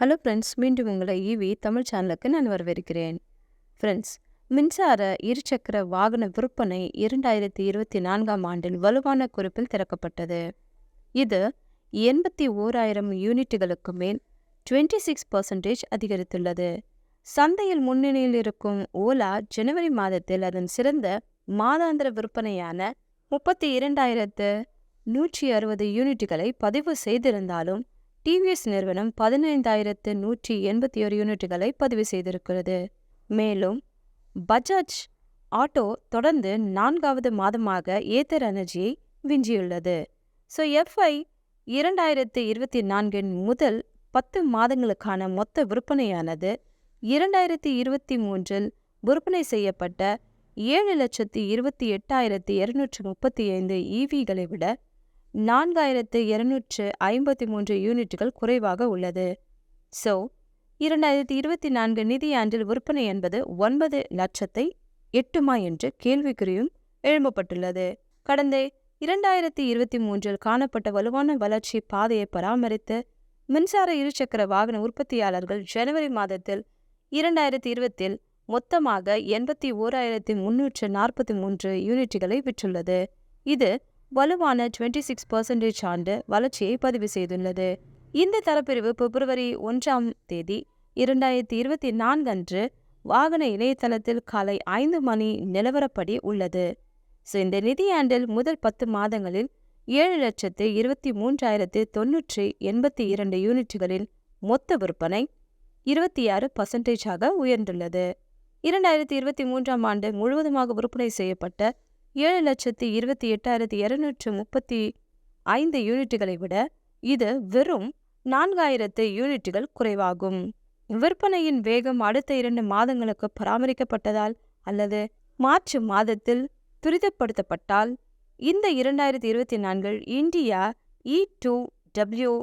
Hello friends மீண்டும் உங்களை EV Tamil சேனலுக்கு நான் வரவேற்கிறேன். ஃப்ரெண்ட்ஸ் மின்சார இருசக்கர வாகன விற்பனை இரண்டாயிரத்தி இருபத்தி நான்காம் ஆண்டில் வலுவான குறிப்பில் திறக்கப்பட்டது. இது எண்பத்தி ஓராயிரம் யூனிட்டுகளுக்கு மேல் டுவெண்ட்டி சிக்ஸ் பர்சன்டேஜ் அதிகரித்துள்ளது. சந்தையில் முன்னணியில் இருக்கும் ஓலா ஜனவரி மாதத்தில் அதன் சிறந்த மாதாந்திர விற்பனையான முப்பத்தி இரண்டாயிரத்து நூற்றி அறுபது யூனிட்டுகளை பதிவு செய்திருந்தாலும் டிவிஎஸ் நிறுவனம் பதினைந்தாயிரத்து நூற்றி எண்பத்தி ஒரு யூனிட்டுகளை பதிவு செய்திருக்கிறது. மேலும் பஜாஜ் ஆட்டோ தொடர்ந்து நான்காவது மாதமாக ஏத்தர் எனர்ஜியை விஞ்சியுள்ளது. ஸோ எஃப்ஐ இரண்டாயிரத்து இருபத்தி நான்கின் முதல் பத்து மாதங்களுக்கான மொத்த விற்பனையானது இரண்டாயிரத்தி இருபத்தி மூன்றில் விற்பனை செய்யப்பட்ட ஏழு லட்சத்தி இருபத்தி எட்டாயிரத்தி இருநூற்றி முப்பத்தி ஐந்து ஈவிகளை விட நான்காயிரத்து இருநூற்று ஐம்பத்தி மூன்று யூனிட்டுகள் குறைவாக உள்ளது. ஸோ இரண்டாயிரத்தி இருபத்தி நான்கு நிதியாண்டில் விற்பனை என்பது ஒன்பது லட்சத்தை எட்டுமா என்று கேள்விக்குறியும் எழும்பப்பட்டுள்ளது. கடந்த இரண்டாயிரத்தி இருபத்தி மூன்றில் காணப்பட்ட வலுவான வளர்ச்சி பாதையை பராமரித்து மின்சார இருசக்கர வாகன உற்பத்தியாளர்கள் ஜனவரி மாதத்தில் இரண்டாயிரத்தி இருபத்தில் மொத்தமாக எண்பத்தி ஓராயிரத்தி முன்னூற்று நாற்பத்தி மூன்று யூனிட்டுகளை விற்றுள்ளது. இது வலுவான டுவெண்ட்டி சிக்ஸ் பர்சன்டேஜ் ஆண்டு வளர்ச்சியை பதிவு செய்துள்ளது. இந்த தரப்பிரிவு பிப்ரவரி ஒன்றாம் தேதி இரண்டாயிரத்தி இருபத்தி நான்கு அன்று வாகன இணையதளத்தில் காலை ஐந்து மணி நிலவரப்படி உள்ளது. ஸோ இந்த நிதியாண்டில் முதல் பத்து மாதங்களில் ஏழு லட்சத்து இருபத்தி மூன்றாயிரத்து தொன்னூற்றி எண்பத்தி இரண்டு யூனிட்டுகளின் மொத்த விற்பனை இருபத்தி ஆறு பர்சன்டேஜாக உயர்ந்துள்ளது. இரண்டாயிரத்தி இருபத்தி மூன்றாம் ஆண்டு முழுவதுமாக விற்பனை செய்யப்பட்ட ஏழு லட்சத்தி இருபத்தி எட்டாயிரத்தி இருநூற்று முப்பத்தி ஐந்து யூனிட்டுகளை விட இது வெறும் நான்காயிரத்து யூனிட்டுகள் குறைவாகும். விற்பனையின் வேகம் அடுத்த இரண்டு மாதங்களுக்கு பராமரிக்கப்பட்டதால் அல்லது மார்ச் மாதத்தில் துரிதப்படுத்தப்பட்டால் இந்த இரண்டாயிரத்தி இருபத்தி நான்கில் India E two W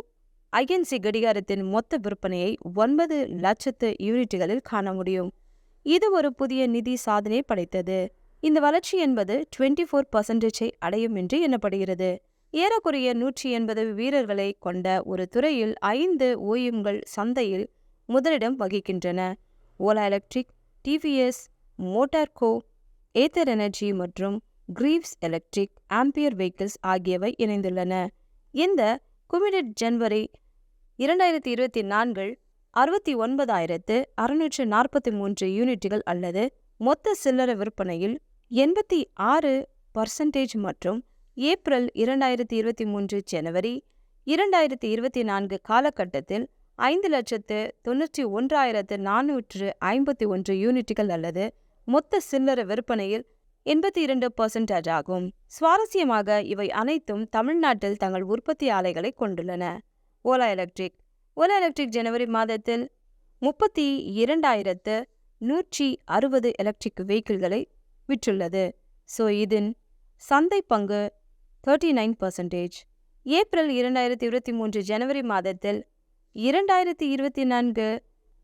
INC கடிகாரத்தின் மொத்த விற்பனையை ஒன்பது லட்சத்து யூனிட்டுகளில் காண முடியும். இது ஒரு புதிய நிதி சாதனை படைத்தது. இந்த வளர்ச்சி என்பது டுவெண்ட்டி ஃபோர் பர்சன்டேஜை அடையும் என்று எண்ணப்படுகிறது. ஏறக்குறைய நூற்றி எண்பது வீரர்களை கொண்ட ஒரு துறையில் ஐந்து ஓயுங்கள் சந்தையில் முதலிடம் வகிக்கின்றன. Ola electric TVS motor co Ather energy மற்றும் கிரீவ்ஸ் எலக்ட்ரிக் ஆம்பியர் வெஹிக்கிள்ஸ் ஆகியவை இணைந்துள்ளன. இந்த குமிடட் ஜனவரி இரண்டாயிரத்தி இருபத்தி நான்கில் அறுபத்தி ஒன்பதாயிரத்து அறுநூற்று நாற்பத்தி மூன்று யூனிட்டுகள் அல்லது மொத்த சில்லறை விற்பனையில் எண்பத்தி ஆறு பர்சன்டேஜ் மற்றும் ஏப்ரல் இரண்டாயிரத்தி இருபத்தி மூன்று ஜனவரி இரண்டாயிரத்தி இருபத்தி நான்கு காலகட்டத்தில் ஐந்து லட்சத்து தொண்ணூற்றி ஒன்றாயிரத்து நானூற்று ஐம்பத்தி ஒன்று யூனிட்டுகள் அல்லது மொத்த சில்லற விற்பனையில் எண்பத்தி இரண்டு பர்சன்டேஜ் ஆகும். சுவாரஸ்யமாக இவை அனைத்தும் தமிழ்நாட்டில் தங்கள் உற்பத்தி ஆலைகளை கொண்டுள்ளன. ஓலா எலக்ட்ரிக். ஓலா எலக்ட்ரிக் ஜனவரி மாதத்தில் முப்பத்தி இரண்டாயிரத்து நூற்றி அறுபது எலக்ட்ரிக் வெஹிக்கிள்களை விற்றுள்ளது. ஸோ இதன் சந்தை பங்கு தேர்ட்டி நைன் பர்சன்டேஜ் ஏப்ரல் இரண்டாயிரத்தி இருபத்தி மூன்று ஜனவரி மாதத்தில் இரண்டாயிரத்தி இருபத்தி நான்கு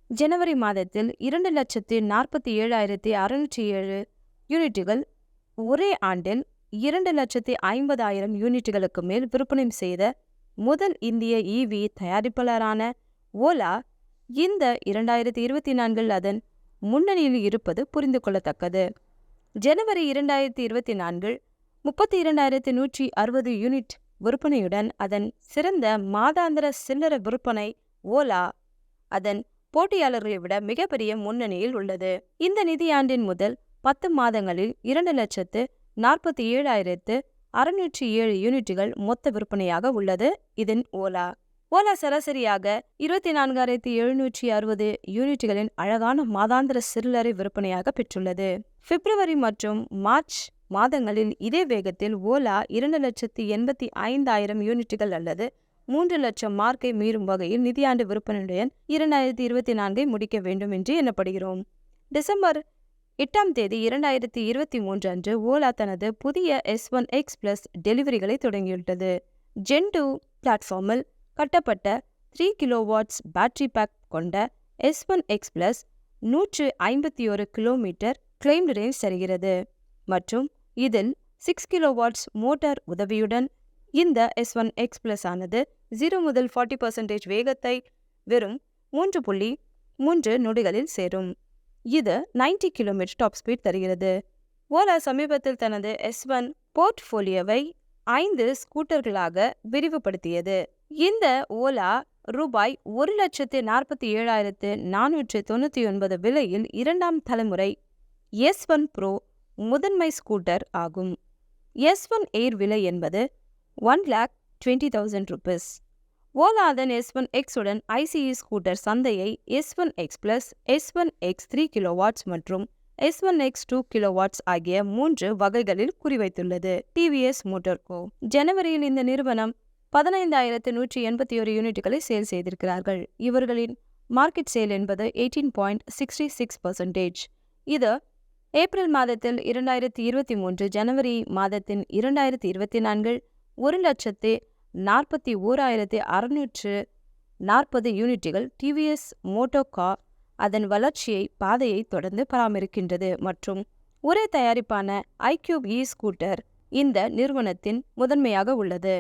ஜனவரி மாதத்தில் இரண்டு லட்சத்து நாற்பத்தி ஏழாயிரத்தி அறுநூற்றி ஏழு யூனிட்டுகள் ஒரே ஆண்டில் இரண்டு லட்சத்தி ஐம்பதாயிரம் யூனிட்டுகளுக்கு மேல் விற்பனை செய்த முதல் இந்திய இவி தயாரிப்பாளரான ஓலா இந்த இரண்டாயிரத்தி இருபத்தி நான்கில் அதன் முன்னணியில் இருப்பது புரிந்து கொள்ளத்தக்கது. ஜனவரி இரண்டாயிரத்தி இருபத்தி நான்கில் முப்பத்தி இரண்டாயிரத்தி நூற்றி அறுபது யூனிட் விற்பனையுடன் அதன் சிறந்த மாதாந்திர சில்லற விற்பனை ஓலா அதன் போட்டியாளர்களை விட மிகப்பெரிய முன்னணியில் உள்ளது. இந்த நிதியாண்டின் முதல் பத்து மாதங்களில் இரண்டு லட்சத்து நாற்பத்தி ஏழாயிரத்து அறுநூற்றி ஏழு யூனிட்டுகள் மொத்த விற்பனையாக உள்ளது. இதன் ஓலா ஓலா சராசரியாக இருபத்தி நான்காயிரத்தி எழுநூற்றி அறுபது யூனிட்டுகளின் அழகான மாதாந்திர சில்லறை விற்பனையாக பெற்றுள்ளது. பிப்ரவரி மற்றும் மார்ச் மாதங்களில் இதே வேகத்தில் ஓலா இரண்டு லட்சத்தி எண்பத்தி ஐந்தாயிரம் யூனிட்டுகள் அல்லது மூன்று லட்சம் மார்க்கை மீறும் வகையில் நிதியாண்டு விற்பனையுடன் இரண்டாயிரத்தி இருபத்தி நான்கை முடிக்க வேண்டும் என்று எண்ணப்படுகிறோம். டிசம்பர் எட்டாம் தேதி இரண்டாயிரத்தி இருபத்தி மூன்று அன்று ஓலா தனது புதிய எஸ் ஒன் எக்ஸ் பிளஸ் டெலிவரிகளை தொடங்கியுள்ளது. ஜென் டூ பிளாட்ஃபார்மில் கட்டப்பட்ட த்ரீ கிலோவாட்ஸ் பேட்டரி பேக் கொண்ட எஸ் ஒன் எக்ஸ் பிளஸ் நூற்று ஐம்பத்தி ஒரு கிலோமீட்டர் கிளைம்டு ரேஞ்ச் தருகிறது. மற்றும் இதில் சிக்ஸ் கிலோவாட்ஸ் மோட்டார் உதவியுடன் இந்த எஸ் ஒன் எக்ஸ் பிளஸ் ஆனது ஜீரோ முதல் ஃபார்ட்டி பர்சன்டேஜ் வேகத்தை வெறும் மூன்று புள்ளி மூன்று நொடிகளில் சேரும். இது 90 கிலோமீட்டர் டாப் ஸ்பீட் தருகிறது. ஓலா சமீபத்தில் தனது எஸ் ஒன் போர்ட்ஃபோலியோவை ஐந்து ஸ்கூட்டர்களாக விரிவுபடுத்தியது. இந்த ஓலா ரூபாய் ஒரு லட்சத்து நாற்பத்தி ஏழாயிரத்து நானூற்று தொண்ணூற்றி ஒன்பது விலையில் இரண்டாம் தலைமுறை எஸ் ஒன் ப்ரோ முதன்மை ஸ்கூட்டர் ஆகும். எஸ் ஒன் எயிர் விலை என்பது one lakh twenty thousand rupees Ola அதன் எஸ் ஒன் எக்ஸ் உடன் ஐசிஇ ஸ்கூட்டர் சந்தையை S one X plus S one X three kilowatts மற்றும் S one X two kilowatts ஆகிய மூன்று வகைகளில் குறிவைத்துள்ளது. டிவிஎஸ் மோட்டார்கோ ஜனவரியில் இந்த நிறுவனம் பதினைந்தாயிரத்து நூற்றி எண்பத்தி ஒரு யூனிட்டுகளை சேல் செய்திருக்கிறார்கள். இவர்களின் மார்க்கெட் சேல் என்பது eighteen point sixty six percentage இது ஏப்ரல் மாதத்தில் இரண்டாயிரத்தி இருபத்தி மூன்று ஜனவரி மாதத்தின் இரண்டாயிரத்தி இருபத்தி நான்கில் ஒரு லட்சத்து நாற்பத்தி ஓராயிரத்தி அறுநூற்று நாற்பது யூனிட்டுகள் டிவிஎஸ் மோட்டோகா அதன் வளர்ச்சியை பாதையை தொடர்ந்து பராமரிக்கின்றது. மற்றும் ஒரே தயாரிப்பான ஐக்யூப் இ ஸ்கூட்டர் இந்த நிறுவனத்தின் முதன்மையாக உள்ளது.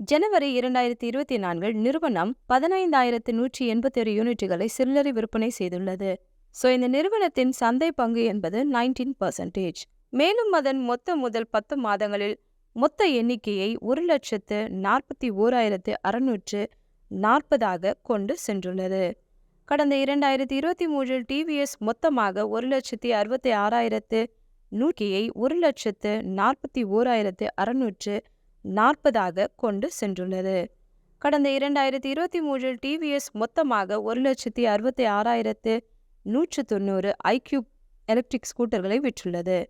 ஜனவரி இரண்டாயிரத்தி இருபத்தி நான்கில் நிறுவனம் பதினைந்தாயிரத்து நூற்றி எண்பத்தேழு யூனிட்டுகளை சில்லறை விற்பனை செய்துள்ளது. ஸோ இந்த நிறுவனத்தின் சந்தை பங்கு என்பது நைன்டீன் பர்சன்டேஜ். மேலும் அதன் மொத்த முதல் பத்து மாதங்களில் மொத்த எண்ணிக்கையை ஒரு லட்சத்து நாற்பத்தி ஓராயிரத்து அறுநூற்று நாற்பதாக கொண்டு சென்றுள்ளது. கடந்த இரண்டாயிரத்தி இருபத்தி மூன்றில் டிவிஎஸ் மொத்தமாக ஒரு லட்சத்தி அறுபத்தி ஆறாயிரத்து நூற்றியை ஒரு லட்சத்து நாற்பத்தி ஓராயிரத்து அறுநூற்று நாற்பதாக கொண்டு சென்றுள்ளது. கடந்த இரண்டாயிரத்தி இருபத்தி மூன்றில் டிவிஎஸ் மொத்தமாக ஒரு லட்சத்தி அறுபத்தி ஆறாயிரத்து நூற்று தொண்ணூறு ஐக்யூப் எலக்ட்ரிக் ஸ்கூட்டர்களை விற்றுள்ளது.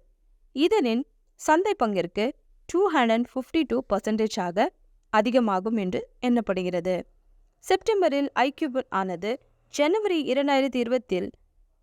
இதனின் சந்தை பங்கிற்கு டூ ஹண்ட்ரட் ஃபிஃப்டி டூ பர்சன்டேஜாக அதிகமாகும் என்று எண்ணப்படுகிறது. செப்டம்பரில் ஐக்யூப் ஆனது ஜனவரி இரண்டாயிரத்தி இருபத்தில்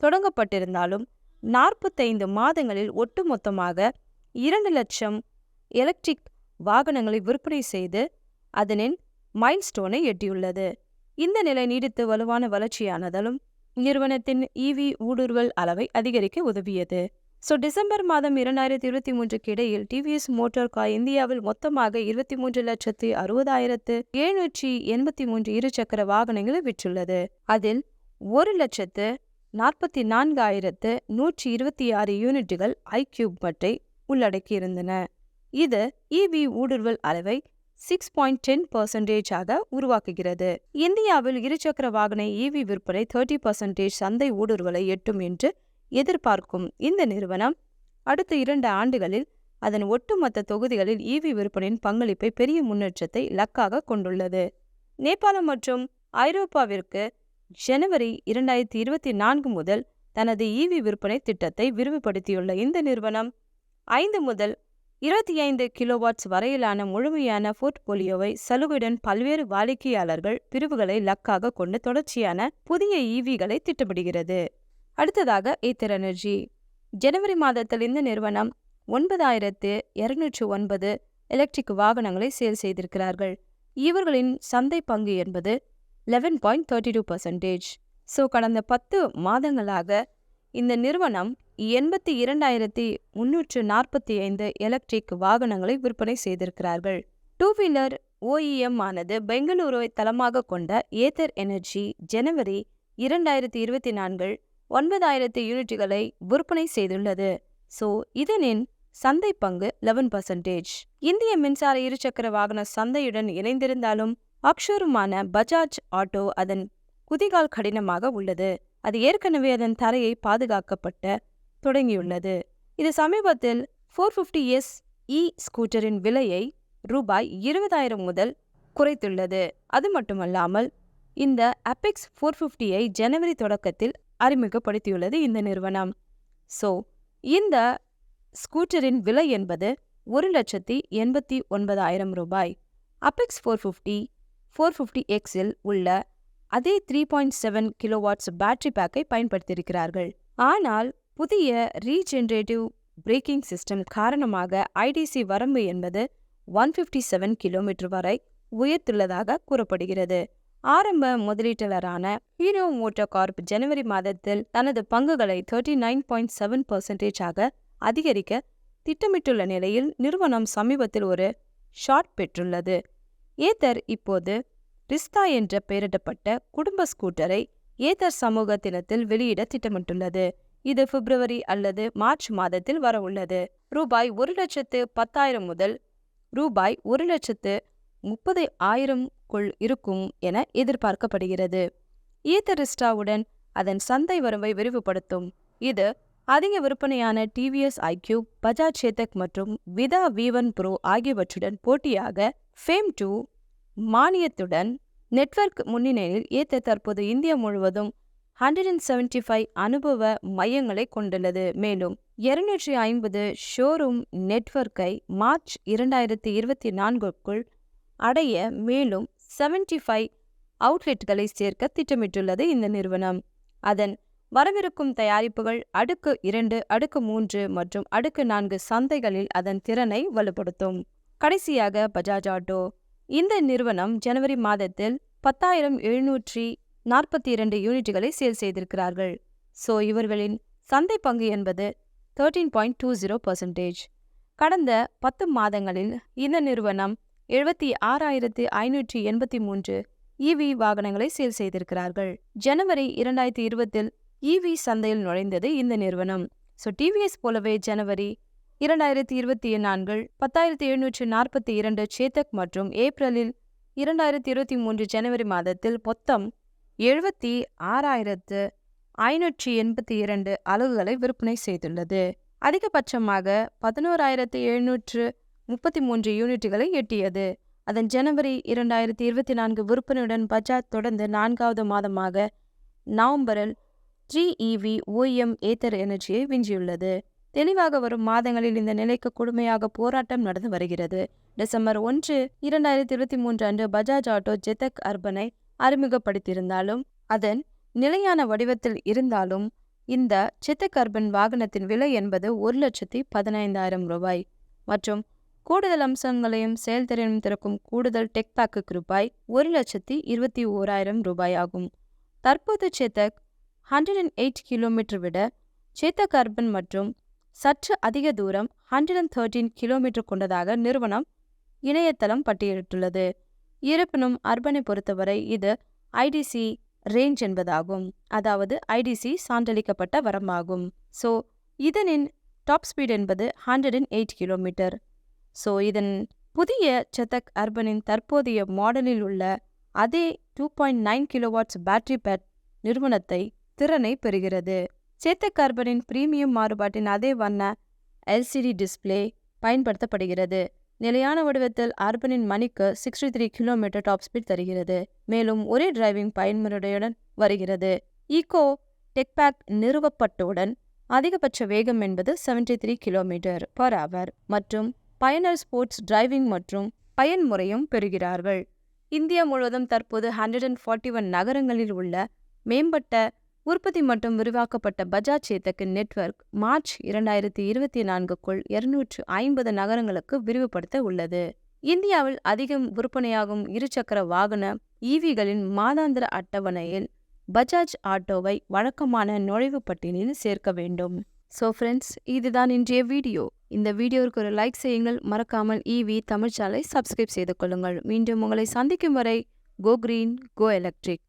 தொடங்கப்பட்டிருந்தாலும் நாற்பத்தைந்து மாதங்களில் ஒட்டுமொத்தமாக இரண்டு லட்சம் எலக்ட்ரிக் வாகனங்களை விற்பனை செய்து அதனின் மைல்ஸ்டோனை எட்டியுள்ளது. இந்த நிலை நீடித்து வலுவான வளர்ச்சியானதாலும் நிறுவனத்தின் இவி ஊடுருவல் அளவை அதிகரிக்க உதவியது. ஸோ டிசம்பர் மாதம் இரண்டாயிரத்தி இருபத்தி மூன்றுக்கு இடையில் டிவிஎஸ் மோட்டார் கார் இந்தியாவில் மொத்தமாக இருபத்தி மூன்று லட்சத்து அறுபதாயிரத்து எழுநூற்றி எண்பத்தி மூன்று இருசக்கர வாகனங்களை விற்றுள்ளது. அதில் ஒரு லட்சத்து நாற்பத்தி நான்காயிரத்து நூற்றி இருபத்தி ஆறு யூனிட்டுகள் ஐக்யூப் பட்டை உள்ளடக்கியிருந்தன. இது இவி ஊடுருவல் அளவை சிக்ஸ் பாயிண்ட் டென் பர்சன்டேஜாக உருவாக்குகிறது. இந்தியாவில் இருசக்கர வாகன இவி விற்பனை தேர்ட்டி பர்சன்டேஜ் சந்தை ஊடுருவலை எட்டும் என்று எதிர்பார்க்கும் இந்த நிறுவனம் அடுத்த இரண்டு ஆண்டுகளில் அதன் ஒட்டுமொத்த தொகுதிகளில் இவி விற்பனையின் பங்களிப்பை பெரிய முன்னேற்றத்தை இலக்காக கொண்டுள்ளது. நேபாளம் மற்றும் ஐரோப்பாவிற்கு ஜனவரி இரண்டாயிரத்தி இருபத்தி நான்கு முதல் தனது இவி விற்பனை திட்டத்தை விரிவுபடுத்தியுள்ள இந்த நிறுவனம் ஐந்து முதல் இருபத்தி ஐந்து கிலோவாட்ஸ் வரையிலான முழுமையான போர்ட்போலியோவை சலுகையுடன் பல்வேறு வாடிக்கையாளர்கள் பிரிவுகளை லக்காக கொண்டு தொடர்ச்சியான புதிய ஈவிகளை திட்டமிடுகிறது. அடுத்ததாக ஏத்தர் எனர்ஜி ஜனவரி மாதத்தில் இந்த நிறுவனம் ஒன்பதாயிரத்து இருநூற்று ஒன்பது எலக்ட்ரிக் வாகனங்களை சேல் செய்திருக்கிறார்கள். இவர்களின் சந்தை பங்கு என்பது eleven point thirty two percentage so கடந்த பத்து மாதங்களாக இந்த நிறுவனம் எண்பத்தி இரண்டாயிரத்தி முன்னூற்று நாற்பத்தி ஐந்து எலக்ட்ரிக் வாகனங்களை விற்பனை செய்திருக்கிறார்கள். டூ வீலர் ஓஇஎம் ஆனது பெங்களூருவை தளமாக கொண்ட ஏத்தர் எனர்ஜி ஜனவரி இரண்டாயிரத்தி இருபத்தி நான்கில் ஒன்பதாயிரத்து யூனிட்டுகளை விற்பனை செய்துள்ளது. ஸோ இதனின் சந்தை பங்கு லெவன் பர்சன்டேஜ் இந்திய மின்சார இருசக்கர வாகன சந்தையுடன் இணைந்திருந்தாலும் அக்ஷோருமான பஜாஜ் ஆட்டோ அதன் குதிகால் கடினமாக உள்ளது. அது ஏற்கனவே அதன் தரையை பாதுகாக்கப்பட்ட தொடங்கியுள்ளது. இது சமீபத்தில் ஃபோர் ஃபிஃப்டி எஸ் இ ஸ்கூட்டரின் விலையை ரூபாய் இருபதாயிரம் முதல் குறைத்துள்ளது. அது மட்டுமல்லாமல் இந்த அபெக்ஸ் ஃபோர் ஃபிஃப்டியை ஜனவரி தொடக்கத்தில் அறிமுகப்படுத்தியுள்ளது இந்த நிறுவனம். ஸோ இந்த ஸ்கூட்டரின் விலை என்பது ஒரு லட்சத்தி எண்பத்தி ஒன்பதாயிரம் ரூபாய். Apex four fifty four fifty எக்ஸில் உள்ள அதே three point seven kilowatts battery பேக்கை பயன்படுத்தியிருக்கிறார்கள். ஆனால் புதிய ரீஜென்ரேட்டிவ் பிரேக்கிங் சிஸ்டம் காரணமாக ஐடிசி வரம்பு என்பது ஒன் ஃபிஃப்டி செவன் கிலோமீட்டர் வரை உயர்த்துள்ளதாக கூறப்படுகிறது. ஆரம்ப முதலீட்டாளரான ஹீரோ மோட்டோ கார்ப் ஜனவரி மாதத்தில் தனது பங்குகளை தேர்ட்டி நைன் பாயிண்ட் செவன் பர்சன்டேஜாக அதிகரிக்க திட்டமிட்டுள்ள நிலையில் நிறுவனம் சமீபத்தில் ஒரு ஷார்ட் பெற்றுள்ளது. ஏத்தர் இப்போது ரிஸ்தா என்ற பெயரிடப்பட்ட குடும்ப ஸ்கூட்டரை ஏதர் சமூக தினத்தில் வெளியிட திட்டமிட்டுள்ளது. இது பிப்ரவரி அல்லது மார்ச் மாதத்தில் வர உள்ளது ரூபாய் ஒரு லட்சத்து பத்தாயிரம் முதல் ரூபாய் ஒரு லட்சத்து முப்பது ஆயிரம்க்குள் இருக்கும் என எதிர்பார்க்கப்படுகிறது. ஈத்தரிஸ்டாவுடன் அதன் சந்தை வரம்பை விரிவுபடுத்தும். இது அதிக விற்பனையான டிவிஎஸ் ஐக்யூ பஜாஜ் சேதக் மற்றும் விதா வீவன் ப்ரோ ஆகியவற்றுடன் போட்டியாக ஃபேம் டூ மானியத்துடன் நெட்வொர்க் முன்னணியில் ஏத்த தற்போது இந்தியா முழுவதும் ஹண்ட்ரட் அண்ட் செவன்டி ஃபைவ் அனுபவ மையங்களை கொண்டுள்ளது. மேலும் இருநூற்றி ஐம்பது ஷோரூம் நெட்வொர்க்கை மார்ச் இரண்டாயிரத்தி இருபத்தி நான்குக்குள் அடைய மேலும் செவன்டி ஃபைவ் அவுட்லெட்களை சேர்க்க திட்டமிட்டுள்ளது இந்த நிறுவனம். அதன் வரவிருக்கும் தயாரிப்புகள் அடுக்கு இரண்டு அடுக்கு மூன்று மற்றும் அடுக்கு நான்கு சந்தைகளில் அதன் திறனை வலுப்படுத்தும். கடைசியாக பஜாஜ் ஆட்டோ இந்த நிறுவனம் ஜனவரி மாதத்தில் பத்தாயிரம் எழுநூற்றி நாற்பத்தி இரண்டு யூனிட்டுகளை சேல் செய்திருக்கிறார்கள். ஸோ இவர்களின் சந்தை பங்கு என்பது thirteen point two zero percentage கடந்த பத்து மாதங்களில் இந்த நிறுவனம் எழுபத்தி ஆறாயிரத்து ஐநூற்றி எண்பத்தி மூன்று இவி வாகனங்களை சேல் செய்திருக்கிறார்கள். ஜனவரி இரண்டாயிரத்தி இருபத்தில் இவி சந்தையில் நுழைந்தது இந்த நிறுவனம். ஸோ டிவிஎஸ் போலவே ஜனவரி இரண்டாயிரத்தி இருபத்தி நான்கில் பத்தாயிரத்தி எழுநூற்று நாற்பத்தி இரண்டு சேத்தக் மற்றும் ஏப்ரலில் இரண்டாயிரத்தி இருபத்தி மூன்று ஜனவரி மாதத்தில் மொத்தம் எழுபத்தி ஆறாயிரத்து ஐநூற்றி எண்பத்தி இரண்டு அலகுகளை விற்பனை செய்துள்ளது. அதிகபட்சமாக பதினோராயிரத்து எழுநூற்று முப்பத்தி மூன்று யூனிட்டுகளை எட்டியது. அதன் ஜனவரி இரண்டாயிரத்தி இருபத்தி நான்கு விற்பனையுடன் பஜாஜ் தொடர்ந்து நான்காவது மாதமாக நவம்பரில் த்ரீ இவி ஓஎம் ஏத்தர் எனர்ஜியை விஞ்சியுள்ளது. தெளிவாக வரும் மாதங்களில் இந்த நிலைக்கு கொடுமையாக போராட்டம் நடந்து வருகிறது. டிசம்பர் ஒன்று இரண்டாயிரத்தி இருபத்தி மூன்று அன்று பஜாஜ் ஆட்டோ ஜெதக் அர்பனை அறிமுகப்படுத்தியிருந்தாலும் அதன் நிலையான வடிவத்தில் இருந்தாலும் இந்த சித்தக் அர்பன் வாகனத்தின் விலை என்பது ஒரு லட்சத்தி பதினைந்தாயிரம் ரூபாய். மற்றும் கூடுதல் அம்சங்களையும் செயல்திறனும் திறக்கும் கூடுதல் டெக் பேக்குக்கு ரூபாய் ஒரு லட்சத்தி இருபத்தி ஓராயிரம் ரூபாய் ஆகும். தற்போது Chetak hundred and eight kilometre விட சேத்தக் அர்பன் மற்றும் சற்று அதிக தூரம் ஹண்ட்ரட் அண்ட் தேர்ட்டீன் கிலோமீட்டர் கொண்டதாக நிறுவனம் இணையதளம் பட்டியலிட்டுள்ளது. இருப்பினும் அர்பனை பொறுத்தவரை இது ஐடிசி ரேஞ்ச் என்பதாகும். அதாவது ஐடிசி சான்றளிக்கப்பட்ட வரம்பாகும். ஸோ இதனின் டாப் ஸ்பீட் என்பது hundred and eight kilometre so இதன் புதிய செத்தக் அர்பனின் தற்போதைய மாடலில் உள்ள அதே two point nine kilowatts battery bad நிறுவனத்தை திறனை பெறுகிறது. சேத்த கார்பனின் பிரீமியம் மாறுபாட்டின் அதே வண்ண எல்சிடி டிஸ்பிளே பயன்படுத்தப்படுகிறது. நிலையான வடிவத்தில் அர்பனின் மணிக்கு sixty three kilometre top speed தருகிறது. மேலும் ஒரே டிரைவிங் பயன்முறையுடன் வருகிறது. ஈகோ டெக்பேக் நிறுவப்பட்டவுடன் அதிகபட்ச வேகம் என்பது seventy three kilometre per hour மற்றும் பயனர் ஸ்போர்ட்ஸ் டிரைவிங் மற்றும் பயன்முறையும் பெறுகிறார்கள். இந்தியா முழுவதும் தற்போது ஹண்ட்ரட் அண்ட் ஃபார்ட்டி ஒன் நகரங்களில் உள்ள மேம்பட்ட உற்பத்தி மற்றும் விரிவாக்கப்பட்ட பஜாஜ் சேத்தக்கு நெட்வொர்க் மார்ச் இரண்டாயிரத்தி இருபத்தி நான்குக்குள் இருநூற்று ஐம்பது நகரங்களுக்கு விரிவுபடுத்த உள்ளது. இந்தியாவில் அதிகம் விற்பனையாகும் இருசக்கர வாகன ஈவிகளின் மாதாந்திர அட்டவணையில் பஜாஜ் ஆட்டோவை வழக்கமான நுழைவு பட்டியலில் சேர்க்க வேண்டும். ஸோ ஃப்ரெண்ட்ஸ் இதுதான் இன்றைய வீடியோ. இந்த வீடியோவுக்கு ஒரு லைக் செய்யுங்கள். மறக்காமல் ஈவி தமிழ்ச்சாலை சப்ஸ்கிரைப் செய்து கொள்ளுங்கள். மீண்டும் உங்களை சந்திக்கும் வரை கோ கிரீன் கோ எலக்ட்ரிக்